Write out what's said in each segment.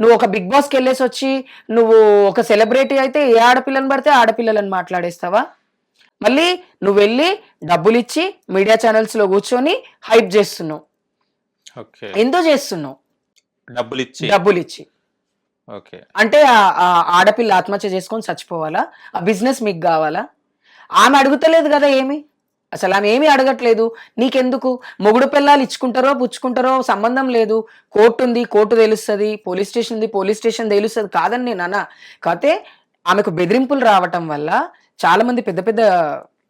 నువ్వు ఒక బిగ్ బాస్కి వెళ్ళేసి వచ్చి నువ్వు ఒక సెలబ్రిటీ అయితే ఏ ఆడపిల్లని పడితే ఆడపిల్లలని మాట్లాడేస్తావా? మళ్ళీ నువ్వు వెళ్ళి డబ్బులు ఇచ్చి మీడియా ఛానల్స్లో కూర్చొని హైప్ చేస్తున్నావు. ఓకే. ఎందుకు చేస్తున్నావు? డబ్బులు ఇచ్చి. డబ్బులు ఇచ్చి. ఓకే. అంటే ఆడపిల్ల ఆత్మహత్య చేసుకొని చచ్చిపోవాలా? ఆ బిజినెస్ మీకు కావాలా? ఆమె అడుగుతలేదు కదా ఏమి? అసలు ఆమె ఏమీ అడగట్లేదు. నీకెందుకు? మొగుడు పిల్లలు ఇచ్చుకుంటారో పుచ్చుకుంటారో సంబంధం లేదు. కోర్టు ఉంది కోర్టు తెలుస్తుంది పోలీస్ స్టేషన్ ఉంది పోలీస్ స్టేషన్ తెలుస్తుంది కాదని నేను అన్నా కాకపోతే ఆమెకు బెదిరింపులు రావటం వల్ల చాలా మంది పెద్ద పెద్ద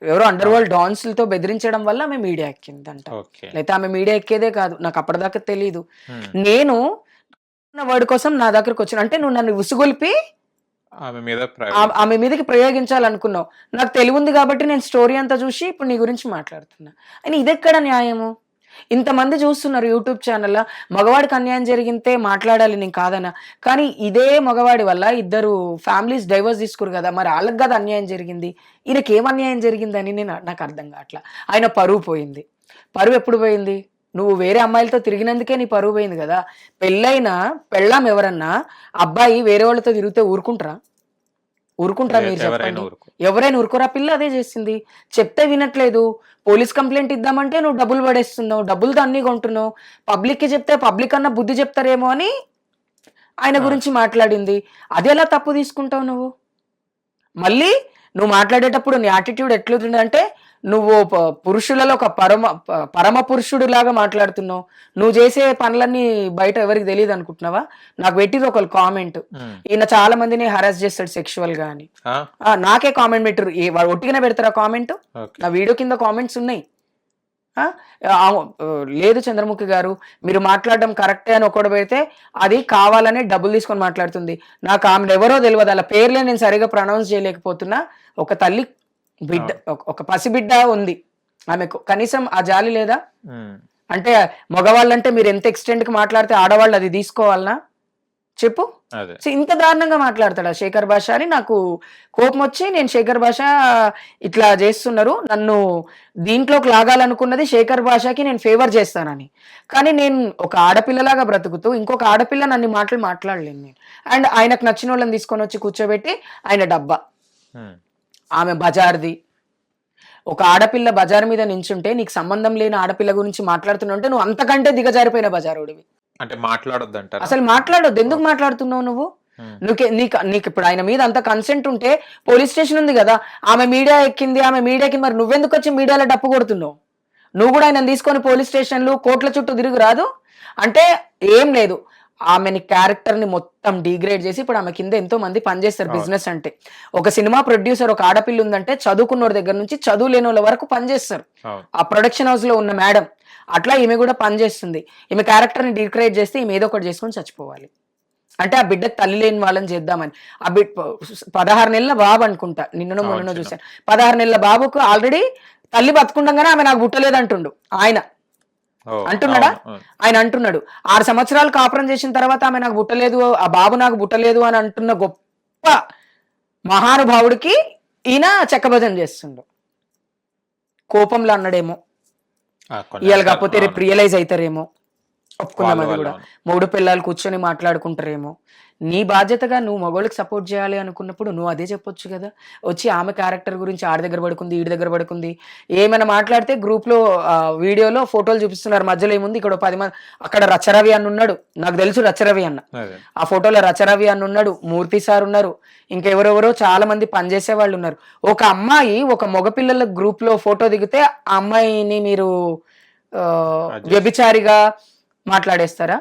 ఎవరో అండర్ వరల్డ్ డాన్స్లతో బెదిరించడం వల్ల ఆమె మీడియా ఎక్కిందంట. ఓకే. లేకపోతే ఆమె మీడియా ఎక్కేదే కాదు. నాకు అప్పటిదాకా తెలియదు. నేను వర్డ్ కోసం నా దగ్గరకు వచ్చిన అంటే నువ్వు నన్ను ఉసుగొల్పి ఆమె మీదకి ప్రయోగించాలనుకున్నావు. నాకు తెలివి ఉంది కాబట్టి నేను స్టోరీ అంతా చూసి ఇప్పుడు నీ గురించి మాట్లాడుతున్నా. అని ఇదెక్కడ న్యాయము? ఇంతమంది చూస్తున్నారు యూట్యూబ్ ఛానల్లో మగవాడికి అన్యాయం జరిగితే మాట్లాడాలి నేను కాదనా? కానీ ఇదే మగవాడి వల్ల ఇద్దరు ఫ్యామిలీస్ డైవర్స్ తీసుకురు కదా మరి వాళ్ళకి కదా అన్యాయం జరిగింది? ఈయనకి ఏం అన్యాయం జరిగిందని నేను నాకు అర్థం కావట్లా. ఆయన పరువు పోయింది. పరువు ఎప్పుడు పోయింది? నువ్వు వేరే అమ్మాయిలతో తిరిగినందుకే నీ పరువు పోయింది కదా. పెళ్ళైన పెళ్ళాం ఎవరన్నా అబ్బాయి వేరే వాళ్ళతో తిరిగితే ఊరుకుంటారా? ఊరుకుంటారా మీరు చెప్పండి. ఎవరైనా ఊరుకోరా? పిల్ల అదే చేసింది. చెప్తే వినట్లేదు. పోలీస్ కంప్లైంట్ ఇద్దామంటే నువ్వు డబ్బులు పడేస్తున్నావు డబ్బులతో అన్ని కొంటున్నావు. పబ్లిక్కి చెప్తే పబ్లిక్ అన్న బుద్ధి చెప్తారేమో అని ఆయన. గురించి మాట్లాడింది. అది ఎలా తప్పు తీసుకుంటావు నువ్వు? మళ్ళీ నువ్వు మాట్లాడేటప్పుడు నీ యాటిట్యూడ్ ఎట్లుందంటే నువ్వు పురుషులలో ఒక పరమ పరమ పురుషుడు లాగా మాట్లాడుతున్నావు. నువ్వు చేసే పనులన్నీ బయట ఎవరికి తెలియదు అనుకుంటున్నావా? నాకు పెట్టింది ఒక కామెంట్. ఈయన చాలా మందిని హరాస్ చేస్తాడు సెక్షువల్గా అని. నాకే కామెంట్ పెట్టరు వాడు ఒట్టిగానే పెడతారా కామెంట్ ఓకే. నా వీడియో కింద కామెంట్స్ ఉన్నాయి. లేదు చంద్రముఖి గారు మీరు మాట్లాడడం కరెక్టే అని ఒకటి పెడితే అది కావాలనే డబ్బులు తీసుకొని మాట్లాడుతుంది. నాకు ఆమె ఎవరో తెలియదు అలా పేర్లే నేను సరిగా ప్రొనౌన్స్ చేయలేకపోతున్నా. ఒక తల్లి బిడ్డ ఒక- పసిబిడ్డ ఉంది. ఆమెకు కనీసం ఆ జాలి లేదా. అంటే మగవాళ్ళంటే మీరు ఎంత ఎక్స్టెంట్కి మాట్లాడితే ఆడవాళ్ళు అది తీసుకోవాలనా? చెప్పు. సో ఇంత దారుణంగా మాట్లాడతాడా శేఖర్ భాష అని. నాకు కోపం వచ్చి నేను శేఖర్ భాష ఇట్లా చేస్తున్నారు. నన్ను దీంట్లోకి లాగాలనుకున్నది శేఖర్ భాషకి నేను ఫేవర్ చేస్తానని. కానీ నేను ఒక ఆడపిల్లలాగా బ్రతుకుతూ ఇంకొక ఆడపిల్ల నన్ను మాటలు మాట్లాడలేను నేను. అండ్ ఆయనకు నచ్చిన వాళ్ళని తీసుకొని వచ్చి కూర్చోబెట్టి ఆయన డబ్బా. ఆమె బజార్ది. ఒక ఆడపిల్ల బజార్ మీద నించుంటే నీకు సంబంధం లేని ఆడపిల్ల గురించి మాట్లాడుతుంటే నువ్వు అంతకంటే దిగజారిపోయిన బజారుడివి అంటే మాట్లాడొద్దు అంటారా అసలు మాట్లాడొద్దు. ఎందుకు మాట్లాడుతున్నావు నువ్వు. నువ్వు నీకు నీకు ఇప్పుడు ఆయన మీద అంత కన్సెంట్ ఉంటే పోలీస్ స్టేషన్ ఉంది కదా ఆమె మీడియా ఎక్కింది ఆమె మీడియాకి మరి నువ్వెందుకు వచ్చి మీడియాలో డప్పు కొడుతున్నావు? నువ్వు కూడా ఆయన తీసుకొని పోలీస్ స్టేషన్లు కోర్టుల చుట్టూ తిరుగు రాదు? అంటే ఏం లేదు. ఆమెని క్యారెక్టర్ని మొత్తం డిగ్రేడ్ చేసి ఇప్పుడు ఆమె కింద ఎంతో మంది పనిచేస్తారు. బిజినెస్ అంటే. ఒక సినిమా ప్రొడ్యూసర్ ఒక ఆడపిల్ల ఉందంటే చదువుకున్నోడి దగ్గర నుంచి చదువు లేని వాళ్ళ వరకు పనిచేస్తారు ఆ ప్రొడక్షన్ హౌస్లో ఉన్న మేడం అట్లా ఈమె కూడా పనిచేస్తుంది ఈమె క్యారెక్టర్ని డిక్రేట్ చేస్తే ఈమె ఏదో ఒకటి చేసుకొని చచ్చిపోవాలి. అంటే ఆ బిడ్డ తల్లి లేని వాళ్ళని చేద్దామని. ఆ బిడ్ పదహారు నెలల బాబు అనుకుంటా. నిన్ననో అవును, మొన్న చిన్న. చూశాను. పదహారు నెలల బాబుకు ఆల్రెడీ తల్లి బతుకుండగానే ఆమె నాకు పుట్టలేదు అంటుండు. ఆయన. అంటున్నాడా? ఆయన అంటున్నాడు. ఆరు సంవత్సరాలు కాపురం చేసిన తర్వాత ఆమె నాకు పుట్టలేదు ఆ బాబు నాకు పుట్టలేదు అని అంటున్న గొప్ప మహానుభావుడికి ఈయన చెక్కభజన చేస్తుండు. కోపంలో అన్నాడేమో. ఇవాళ. కాకపోతే రేపు. రియలైజ్ అవుతారేమో ఒప్పుకుందాం అది కూడా. మూడు పిల్లలు కూర్చొని మాట్లాడుకుంటారేమో నీ బాధ్యతగా నువ్వు మగోళ్ళకి సపోర్ట్ చేయాలి అనుకున్నప్పుడు నువ్వు అదే చెప్పొచ్చు కదా. వచ్చి ఆమె క్యారెక్టర్ గురించి ఆడి దగ్గర పడుకుంది ఈడి దగ్గర పడుకుంది. ఏమైనా మాట్లాడితే గ్రూప్లో ఆ, వీడియోలో ఫోటోలు చూపిస్తున్నారు. మధ్యలో ఏముంది? ఇక్కడ పది మంది అక్కడ రచరవి అన్న ఉన్నాడు. నాకు తెలుసు రచరవి అన్న. ఆ ఫోటోలో రచరవి అని ఉన్నాడు. మూర్తి సార్ ఉన్నారు. ఇంకెవరెవరో చాలా మంది పనిచేసే వాళ్ళు ఉన్నారు. ఒక అమ్మాయి ఒక మగపిల్లల గ్రూప్లో ఫోటో దిగితే ఆ అమ్మాయిని మీరు. వ్యభిచారిగా మాట్లాడేస్తారా?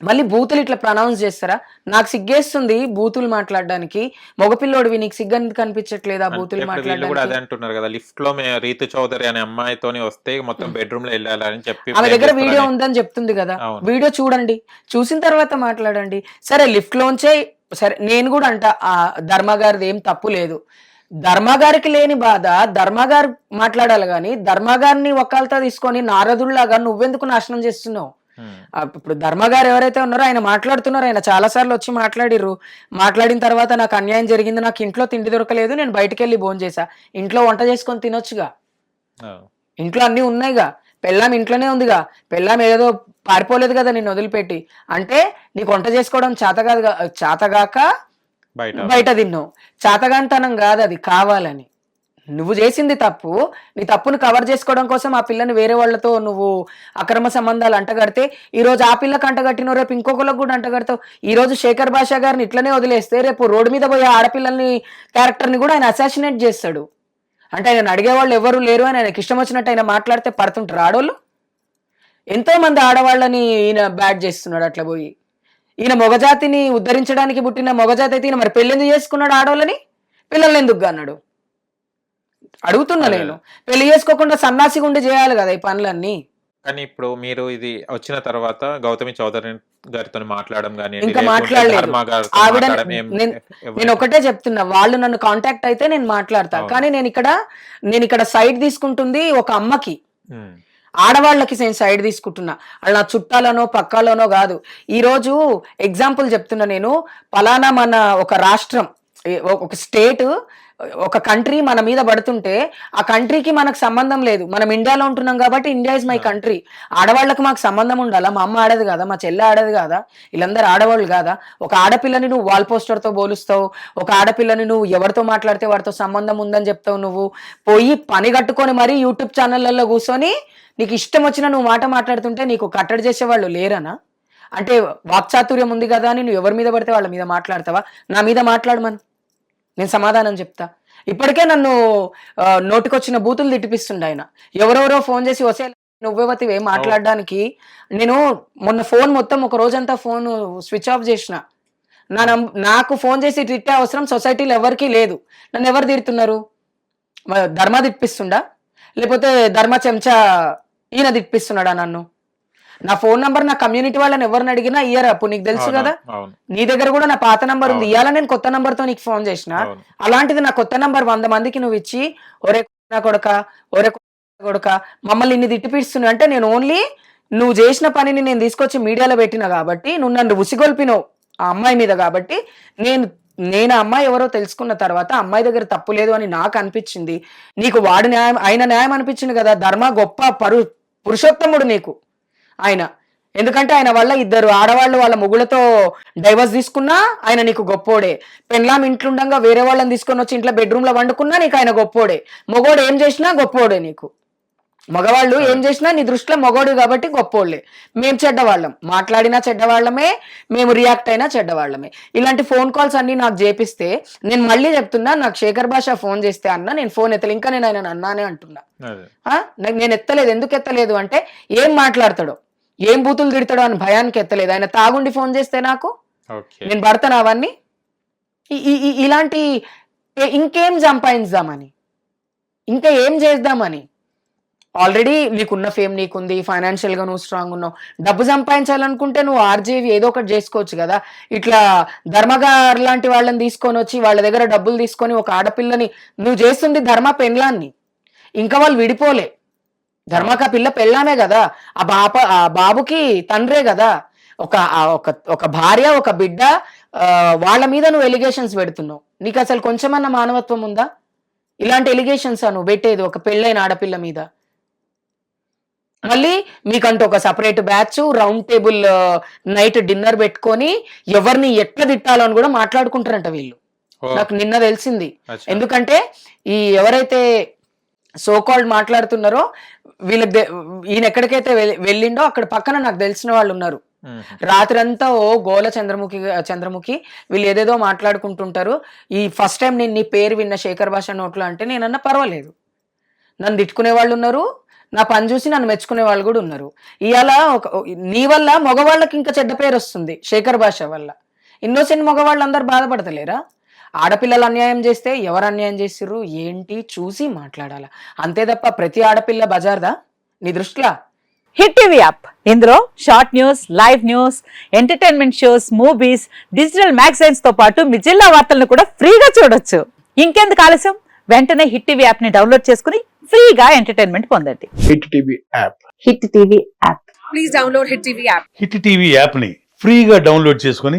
మళ్ళీ బూతులు ఇట్లా ప్రనౌన్స్ చేస్తారా? నాకు సిగ్గేస్తుంది బూతులు మాట్లాడడానికి. మగపిల్లోడివి నీకు సిగ్గు ఎందుకు కనిపించట్లేదా అంటే బూతులు అదే మాట్లాడడానికి? అంటున్నారు కదా లిఫ్ట్లో రీతు చౌదరి అనే అమ్మాయితోని వస్తే మొత్తం బెడ్రూమ్లో వెళ్ళాలని చెప్పి ఆమె దగ్గర వీడియో. ఉందని చెప్తుంది కదా. వీడియో చూడండి. చూసిన తర్వాత మాట్లాడండి. సరే లిఫ్ట్ లోంచే సరే నేను కూడా అంట ఆ ధర్మ గారిది ఏం తప్పు లేదు. ధర్మ గారికి లేని బాధ ధర్మ గారు మాట్లాడాలి కానీ ధర్మ గారిని ఒక్కలతో తీసుకొని నారదుల్లాగా నువ్వెందుకు నాశనం చేస్తున్నావు. ఆ, ఇప్పుడు ధర్మ గారు ఎవరైతే ఉన్నారో ఆయన మాట్లాడుతున్నారు. ఆయన చాలా సార్లు వచ్చి మాట్లాడిర్రు. మాట్లాడిన తర్వాత నాకు అన్యాయం జరిగింది నాకు ఇంట్లో తిండి దొరకలేదు నేను బయటికి వెళ్ళి భోజనం చేసా ఇంట్లో వంట చేసుకొని తినొచ్చుగా. ఇంట్లో అన్ని ఉన్నాయిగా. పెళ్ళాం ఇంట్లోనే ఉందిగా. పెళ్ళాం ఏదో పారిపోలేదు కదా నిన్ను వదిలిపెట్టి. అంటే నీకు వంట చేసుకోవడం చేత కాదు చేతగాక బయట బయట తిన్నావు చేతగాంతనం కాదు అది కావాలని. నువ్వు చేసింది తప్పు. నీ తప్పును కవర్ చేసుకోవడం కోసం ఆ పిల్లని వేరే వాళ్ళతో నువ్వు అక్రమ సంబంధాలు అంటగడితే ఈ రోజు ఆ పిల్లకి అంటగట్టినో రేపు ఇంకొకరికి కూడా అంటగడతావు. ఈ రోజు శేఖర్ భాషా గారిని ఇట్లనే వదిలేస్తే రేపు రోడ్డు మీద పోయే ఆడపిల్లల్ని క్యారెక్టర్ని కూడా ఆయన అసాసినేట్ చేస్తాడు. అంటే ఆయన అడిగేవాళ్ళు ఎవరు లేరు అని ఆయనకి ఇష్టం వచ్చినట్టు ఆయన మాట్లాడితే పడుతుంటారు ఆడోళ్ళు. ఎంతో మంది ఆడవాళ్ళని ఈయన బ్యాడ్ చేస్తున్నాడు అట్లా పోయి. ఈయన మొగజాతిని ఉద్ధరించడానికి పుట్టిన మొగజాతి అయితే ఈయన మరి పెళ్ళెందుకు చేసుకున్నాడు ఆడవాళ్ళని పిల్లల్ని ఎందుకు అన్నాడు అడుగుతున్నా. నేను. పెళ్ళి చేసుకోకుండా సన్నాసిగా ఉండి చేయాలి కదా ఈ పనులన్నీ. కానీ ఇప్పుడు మీరు ఇది వచ్చిన తర్వాత గౌతమి చౌదరి గారితో మాట్లాడడం కానీ ఇంకా మాట్లాడలేదు. ఆవిడ నేను ఒకటే చెప్తున్నా వాళ్ళు నన్ను కాంటాక్ట్ అయితే నేను మాట్లాడతా. కానీ నేను ఇక్కడ నేను ఇక్కడ సైడ్ తీసుకుంటుంది ఒక అమ్మకి. ఆడవాళ్ళకి నేను సైడ్ తీసుకుంటున్నా. వాళ్ళు నా చుట్టాలనో పక్కాలనో కాదు. ఈ రోజు ఎగ్జాంపుల్ చెప్తున్నా నేను. పలానా మన ఒక రాష్ట్రం ఒక స్టేట్ ఒక కంట్రీ మన మీద పడుతుంటే ఆ కంట్రీకి మనకు సంబంధం లేదు. మనం ఇండియాలో ఉంటున్నాం కాబట్టి ఇండియా ఇస్ మై కంట్రీ ఆడవాళ్ళకి మాకు సంబంధం ఉండాలా? మా అమ్మ ఆడదు కదా? మా చెల్లె ఆడదు కదా? వీళ్ళందరూ ఆడవాళ్ళు కాదా? ఒక ఆడపిల్లని నువ్వు వాల్ పోస్టర్తో పోలుస్తావు. ఒక ఆడపిల్లని నువ్వు ఎవరితో మాట్లాడితే వాడితో సంబంధం ఉందని చెప్తావు నువ్వు. పోయి పని కట్టుకొని మరీ యూట్యూబ్ ఛానళ్ళల్లో కూర్చొని నీకు ఇష్టం వచ్చిన నువ్వు మాట మాట్లాడుతుంటే నీకు కట్టడి చేసేవాళ్ళు లేరనా? అంటే వాక్చాతుర్యం ఉంది కదా అని నువ్వు ఎవరి మీద పడితే వాళ్ళ మీద మాట్లాడతావా? నా మీద మాట్లాడమను నేను సమాధానం చెప్తా. ఇప్పటికే నన్ను నోటికొచ్చిన బూతులు తిట్టిపిస్తుండ ఆయన. ఎవరెవరో ఫోన్ చేసి వసే నువ్వెవతివే మాట్లాడడానికి? నేను మొన్న ఫోన్ మొత్తం ఒక రోజంతా ఫోన్ స్విచ్ ఆఫ్ చేసిన. నా నాకు ఫోన్ చేసి తిట్టే అవసరం సొసైటీలో ఎవరికీ లేదు. నన్ను ఎవరు తిడుతున్నారు? ధర్మ తిప్పిస్తుండా లేకపోతే ధర్మ చెంచా ఈయన తిప్పిస్తున్నాడా నన్ను? నా ఫోన్ నంబర్ నా కమ్యూనిటీ వాళ్ళని ఎవరిని అడిగినా ఇయ్యరా? అప్పుడు నీకు తెలుసు కదా? నీ దగ్గర కూడా నా పాత నంబర్ ఉంది. ఇవాళ నేను కొత్త నంబర్తో నీకు ఫోన్ చేసిన? అలాంటిది నా కొత్త నంబర్ వంద మందికి నువ్వు ఇచ్చి ఒరే కొడక ఒరే కొడక మమ్మల్ని ఇన్ని తిట్టిపిస్తున్నా అంటే నేను ఓన్లీ నువ్వు చేసిన పనిని నేను తీసుకొచ్చి మీడియాలో పెట్టిన కాబట్టి నువ్వు నన్ను ఉసిగొల్పినవు ఆ అమ్మాయి మీద కాబట్టి నేను నేను అమ్మాయి ఎవరో తెలుసుకున్న తర్వాత అమ్మాయి దగ్గర తప్పు లేదు అని నాకు అనిపించింది. నీకు వాడి న్యాయం ఆయన న్యాయం అనిపించింది కదా? ధర్మ గొప్ప పరు పురుషోత్తముడు నీకు. ఆయన. ఎందుకంటే ఆయన వల్ల ఇద్దరు ఆడవాళ్ళు వాళ్ళ మొగులతో డైవర్స్ తీసుకున్నా ఆయన నీకు గొప్పోడే. పెన్లాం ఇంట్లుండగా వేరే వాళ్ళని తీసుకొని వచ్చి ఇంట్లో బెడ్రూమ్లో వండుకున్నా నీకు ఆయన గొప్పోడే. మొగోడు ఏం చేసినా గొప్పోడే నీకు. మగవాళ్ళు ఏం చేసినా నీ దృష్టిలో మగోడు కాబట్టి గొప్పోళ్ళే. మేము చెడ్డవాళ్ళం. మాట్లాడినా చెడ్డవాళ్ళమే మేము రియాక్ట్ అయినా చెడ్డవాళ్ళమే. ఇలాంటి ఫోన్ కాల్స్ అన్ని నాకు చేపిస్తే నేను మళ్ళీ చెప్తున్నా నాకు శేఖర్ భాష ఫోన్ చేస్తే అన్న నేను ఫోన్ ఎత్తలే. ఇంకా నేను ఆయన అన్నానే అంటున్నా. నేను ఎత్తలేదు. ఎందుకు ఎత్తలేదు? అంటే ఏం మాట్లాడతాడో. ఏం బూతులు తిడతాడో అని భయానికి ఎత్తలేదు. ఆయన తాగుండి ఫోన్ చేస్తే నాకు నేను పడతాను అవన్నీ? ఇలాంటి ఇంకేం సంపాదించుదామని? ఇంకా ఏం చేద్దామని? ఆల్రెడీ నీకున్న ఫేమ్ నీకుంది ఫైనాన్షియల్గా నువ్వు స్ట్రాంగ్ ఉన్నావు. డబ్బు సంపాదించాలనుకుంటే నువ్వు ఆర్జేవి ఏదో ఒకటి చేసుకోవచ్చు కదా. ఇట్లా ధర్మగారు లాంటి వాళ్ళని తీసుకొని వచ్చి వాళ్ళ దగ్గర డబ్బులు తీసుకొని ఒక ఆడపిల్లని నువ్వు చేస్తుంది ధర్మ పెండ్లాన్ని. ఇంకా వాళ్ళు విడిపోలే. ధర్మక పిల్ల పెళ్ళామే కదా. ఆ బాప ఆ బాబుకి తండ్రే కదా. ఒక ఒక ఒక భార్య ఒక బిడ్డ ఆ, వాళ్ళ మీద నువ్వు ఎలిగేషన్స్ పెడుతున్నావు. నీకు అసలు కొంచెమన్నా మానవత్వం ఉందా? ఇలాంటి ఎలిగేషన్స్ నువ్వు పెట్టేది ఒక పెళ్ళైన ఆడపిల్ల మీద? మళ్ళీ మీకంటూ ఒక separate batch round table night dinner పెట్టుకొని ఎవరిని ఎట్లా తిట్టాలో అని కూడా మాట్లాడుకుంటారంట వీళ్ళు. నాకు నిన్న తెలిసింది. ఎందుకంటే ఈ ఎవరైతే సో కాల్డ్ మాట్లాడుతున్నారో వీళ్ళకి ఈయన ఎక్కడికైతే వెళ్- వెళ్ళిండో అక్కడ పక్కన నాకు తెలిసిన వాళ్ళు ఉన్నారు. రాత్రంతా ఓ గోల చంద్రముఖి చంద్రముఖి వీళ్ళు ఏదేదో మాట్లాడుకుంటుంటారు. ఈ ఫస్ట్ టైం నేను నీ పేరు విన్న శేఖర్ భాష నోట్లో అంటే నేనన్నా పర్వాలేదు. నన్ను తిట్టుకునే వాళ్ళు ఉన్నారు. నా పని చూసి నన్ను మెచ్చుకునే వాళ్ళు కూడా ఉన్నారు. ఇవాళ ఒక నీ వల్ల మగవాళ్ళకి ఇంకా చెడ్డ పేరు వస్తుంది శేఖర్ భాష వల్ల. ఇన్నోసెంట్ మగవాళ్ళు అందరు బాధపడతలేరా? ఆడపిల్లలు అన్యాయం చేస్తే ఎవరు అన్యాయం చేసిర్రు? ఏంటి? చూసి మాట్లాడాల. అంతే తప్ప ప్రతి ఆడపిల్ల బజార్దా? నీ దృష్టిలా హిట్ టీవీ యాప్. ఇందులో short news live news entertainment shows movies digital మ్యాగజైన్స్తో పాటు మీ జిల్లా వార్తలను కూడా ఫ్రీగా చూడొచ్చు. ఇంకెందుకు ఆలస్యం? వెంటనే హిట్ టీవీ యాప్ని డౌన్లోడ్ చేసుకుని ఫ్రీగా ఎంటర్టైన్మెంట్ పొందండి. Hit TV app. Hit TV app. Please download Hit TV app. Hit TV యాప్ని ఫ్రీగా డౌన్లోడ్ చేసుకొని